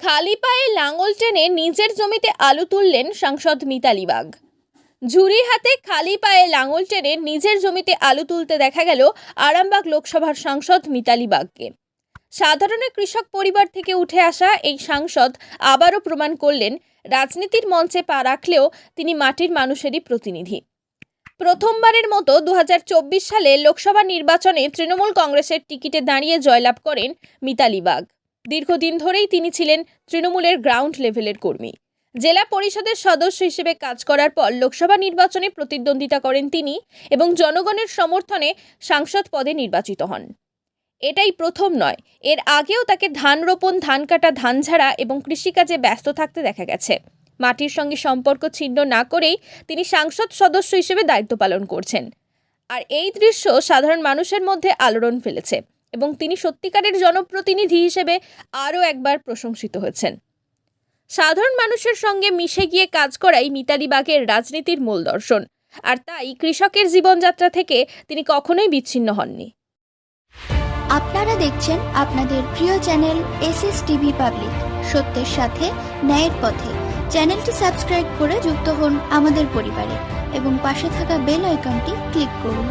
খালি পায়ে লাঙল টেনে নিজের জমিতে আলু তুললেন সাংসদ মিতালি বাগ। ঝুড়ি হাতে খালি পায়ে লাঙল টেনে নিজের জমিতে আলু তুলতে দেখা গেল আরামবাগ লোকসভার সাংসদ মিতালি বাগকে। সাধারণ কৃষক পরিবার থেকে উঠে আসা এই সাংসদ আবারও প্রমাণ করলেন, রাজনীতির মঞ্চে পা রাখলেও তিনি মাটির মানুষেরই প্রতিনিধি। প্রথমবারের মতো দু হাজার চব্বিশ সালে লোকসভা নির্বাচনে তৃণমূল কংগ্রেসের টিকিটে দাঁড়িয়ে জয়লাভ করেন মিতালি বাগ। দীর্ঘদিন ধরেই তিনি ছিলেন তৃণমূলের গ্রাউন্ড লেভেলের কর্মী। জেলা পরিষদের সদস্য হিসেবে কাজ করার পর লোকসভা নির্বাচনে প্রতিদ্বন্দ্বিতা করেন তিনি এবং জনগণের সমর্থনে সাংসদ পদে নির্বাচিত হন। এটাই প্রথম নয়, এর আগেও তাকে ধান রোপণ, ধান কাটা, ধান ঝাড়া এবং কৃষিকাজে ব্যস্ত থাকতে দেখা গেছে। মাটির সঙ্গে সম্পর্ক ছিন্ন না করেই তিনি সাংসদ সদস্য হিসেবে দায়িত্ব পালন করছেন। আর এই দৃশ্য সাধারণ মানুষের মধ্যে আলোড়ন ফেলেছে। এবং তিনি সত্যিকারের জনপ্রতিনিধি হিসেবে আরও একবার প্রশংসিত হয়েছেন। সাধারণ মানুষের সঙ্গে মিশে গিয়ে কাজ করাই মিতালি বাগের রাজনীতির মূল দর্শন, আর তাই কৃষকের জীবনযাত্রা থেকে তিনি কখনোই বিচ্ছিন্ন হননি। আপনারা দেখছেন আপনাদের প্রিয় channel S S TV public, সত্যের সাথে, ন্যায়ের পথে। চ্যানেলটি সাবস্ক্রাইব করে যুক্ত হন আমাদের পরিবারে এবং পাশে থাকা বেল আইকনটি ক্লিক করুন।